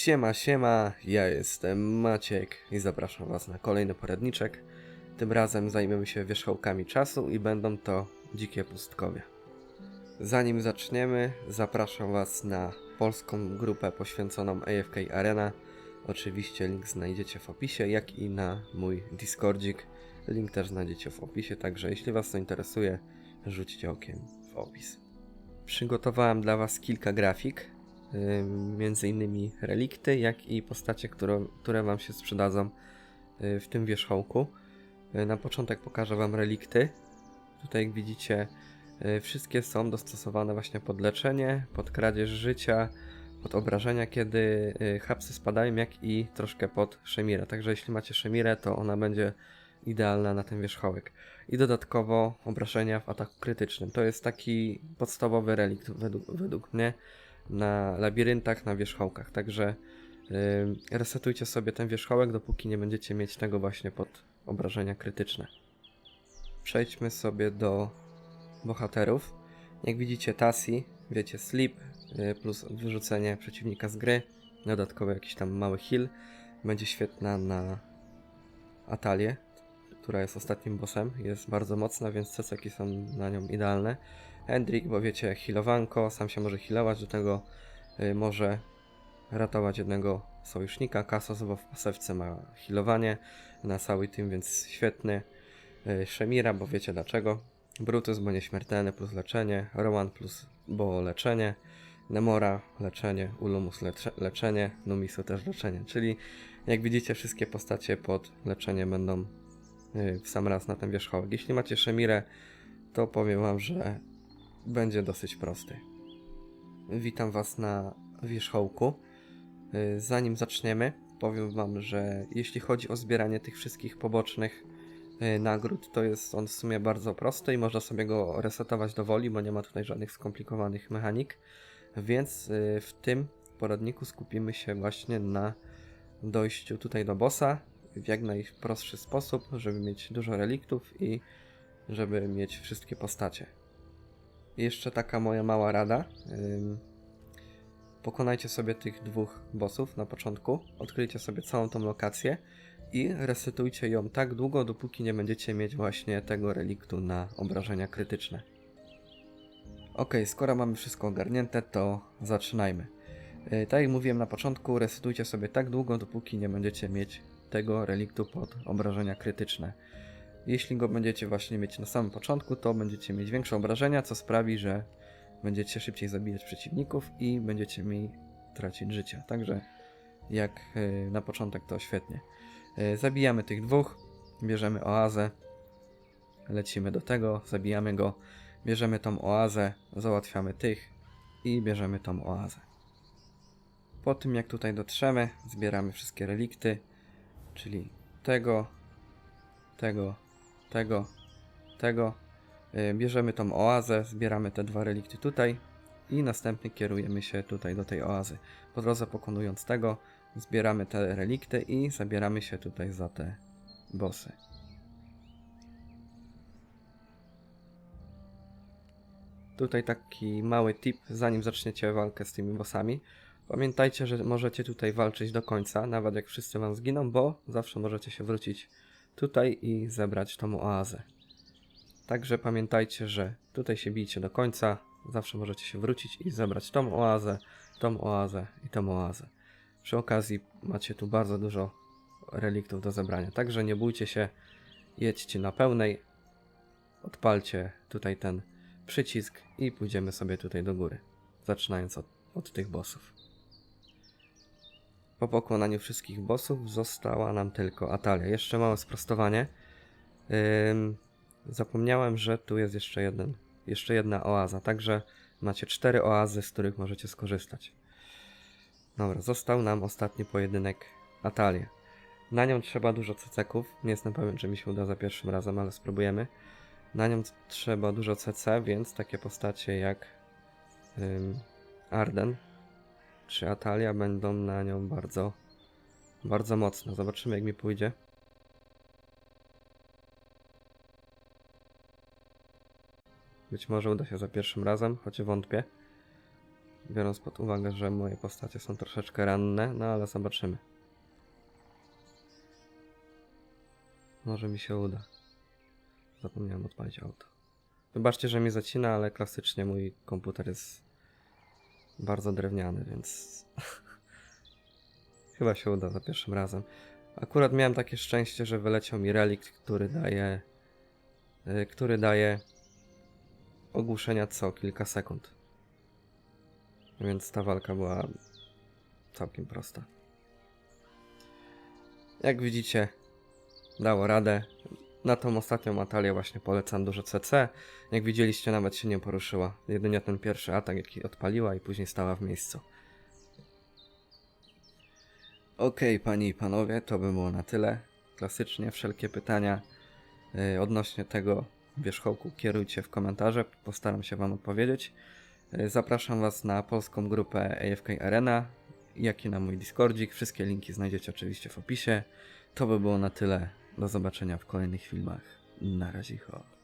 Siema, siema, ja jestem Maciek i zapraszam Was na kolejny poradniczek. Tym razem zajmiemy się wierzchołkami czasu i będą to dzikie pustkowie. Zanim zaczniemy, zapraszam Was na polską grupę poświęconą AFK Arena. Oczywiście link znajdziecie w opisie, jak i na mój Discordzik. Link też znajdziecie w opisie, także jeśli Was to interesuje, rzućcie okiem w opis. Przygotowałem dla Was kilka grafik, między innymi relikty, jak i postacie, które, które Wam się sprzedadzą y, w tym wierzchołku. Y, Na początek pokażę Wam relikty. Tutaj jak widzicie, y, wszystkie są dostosowane właśnie pod leczenie, pod kradzież życia, pod obrażenia, kiedy hapsy spadają, jak i troszkę pod Szemirę. Także jeśli macie Szemirę, to ona będzie idealna na ten wierzchołek. I dodatkowo obrażenia w ataku krytycznym. To jest taki podstawowy relikt według, według mnie na labiryntach, na wierzchołkach. Także yy, resetujcie sobie ten wierzchołek, dopóki nie będziecie mieć tego właśnie pod obrażenia krytyczne. Przejdźmy sobie do bohaterów. Jak widzicie, Tassi, wiecie, sleep yy, plus wyrzucenie przeciwnika z gry, dodatkowo jakiś tam mały heal. Będzie świetna na Atalię, która jest ostatnim bossem. Jest bardzo mocna, więc ceceki są na nią idealne. Hendrik, bo wiecie, healowanko, sam się może healować, do tego y, może ratować jednego sojusznika. Kasos, bo w pasewce ma healowanie na cały team, więc świetny. Y, Szemira, bo wiecie dlaczego. Brutus, bo nieśmiertelny plus leczenie. Rowan plus, bo leczenie. Nemora, leczenie. Ulumus, lecze, leczenie. Numisu też leczenie. Czyli jak widzicie, wszystkie postacie pod leczenie będą w sam raz na ten wierzchołek. Jeśli macie Szemirę, to powiem wam, że będzie dosyć prosty. Witam was na wierzchołku. Y, Zanim zaczniemy, powiem wam, że jeśli chodzi o zbieranie tych wszystkich pobocznych y, nagród, to jest on w sumie bardzo prosty i można sobie go resetować do woli, bo nie ma tutaj żadnych skomplikowanych mechanik. Więc y, w tym poradniku skupimy się właśnie na dojściu tutaj do bossa w jak najprostszy sposób, żeby mieć dużo reliktów i żeby mieć wszystkie postacie. Jeszcze taka moja mała rada. Pokonajcie sobie tych dwóch bossów na początku, odkryjcie sobie całą tą lokację i resetujcie ją tak długo, dopóki nie będziecie mieć właśnie tego reliktu na obrażenia krytyczne. Ok, skoro mamy wszystko ogarnięte, to zaczynajmy. Yy, Tak jak mówiłem na początku, resetujcie sobie tak długo, dopóki nie będziecie mieć tego reliktu pod obrażenia krytyczne. Jeśli go będziecie właśnie mieć na samym początku, to będziecie mieć większe obrażenia, co sprawi, że będziecie szybciej zabijać przeciwników i będziecie mniej tracić życia. Także jak yy, na początek to świetnie. Yy, Zabijamy tych dwóch, bierzemy oazę, lecimy do tego, zabijamy go, bierzemy tą oazę, załatwiamy tych i bierzemy tą oazę. Po tym jak tutaj dotrzemy, zbieramy wszystkie relikty, czyli tego, tego, tego, tego. Y, Bierzemy tą oazę, zbieramy te dwa relikty tutaj i następnie kierujemy się tutaj do tej oazy. Po drodze pokonując tego, zbieramy te relikty i zabieramy się tutaj za te bossy. Tutaj taki mały tip, zanim zaczniecie walkę z tymi bossami. Pamiętajcie, że możecie tutaj walczyć do końca, nawet jak wszyscy wam zginą, bo zawsze możecie się wrócić tutaj i zebrać tą oazę. Także pamiętajcie, że tutaj się bijcie do końca, zawsze możecie się wrócić i zebrać tą oazę, tą oazę i tą oazę. Przy okazji macie tu bardzo dużo reliktów do zebrania, także nie bójcie się, jedźcie na pełnej, odpalcie tutaj ten przycisk i pójdziemy sobie tutaj do góry, zaczynając od, od tych bossów. Po pokonaniu wszystkich bossów została nam tylko Atalia. Jeszcze małe sprostowanie. Ym, zapomniałem, że tu jest jeszcze jeden, jeszcze jedna oaza, także macie cztery oazy, z których możecie skorzystać. Dobra, został nam ostatni pojedynek Atalię. Na nią trzeba dużo ceceków. Nie jestem pewien, czy mi się uda za pierwszym razem, ale spróbujemy. Na nią trzeba dużo CC, więc takie postacie jak ym, Arden czy Atalia będą na nią bardzo, bardzo mocne. Zobaczymy, jak mi pójdzie. Być może uda się za pierwszym razem, choć wątpię. biorąc pod uwagę, że moje postacie są troszeczkę ranne, no ale zobaczymy. Może mi się uda. Zapomniałem odpalić auto. Wybaczcie, że mi zacina, ale klasycznie mój komputer jest bardzo drewniany, więc chyba się uda za pierwszym razem. Akurat miałem takie szczęście, że wyleciał mi relikt, który daje y, który daje ogłuszenia co kilka sekund. Więc ta walka była całkiem prosta. Jak widzicie, dało radę. Na tą ostatnią batalię właśnie polecam dużo CC. Jak widzieliście, nawet się nie poruszyła. Jedynie ten pierwszy atak, jaki odpaliła i później stała w miejscu. Okej, panie i panowie, to by było na tyle. Klasycznie wszelkie pytania y, odnośnie tego wierzchołku kierujcie w komentarze, postaram się wam odpowiedzieć. Y, Zapraszam was na polską grupę AFK Arena, jak i na mój Discordzik. Wszystkie linki znajdziecie oczywiście w opisie. To by było na tyle. Do zobaczenia w kolejnych filmach. Na razie. ho.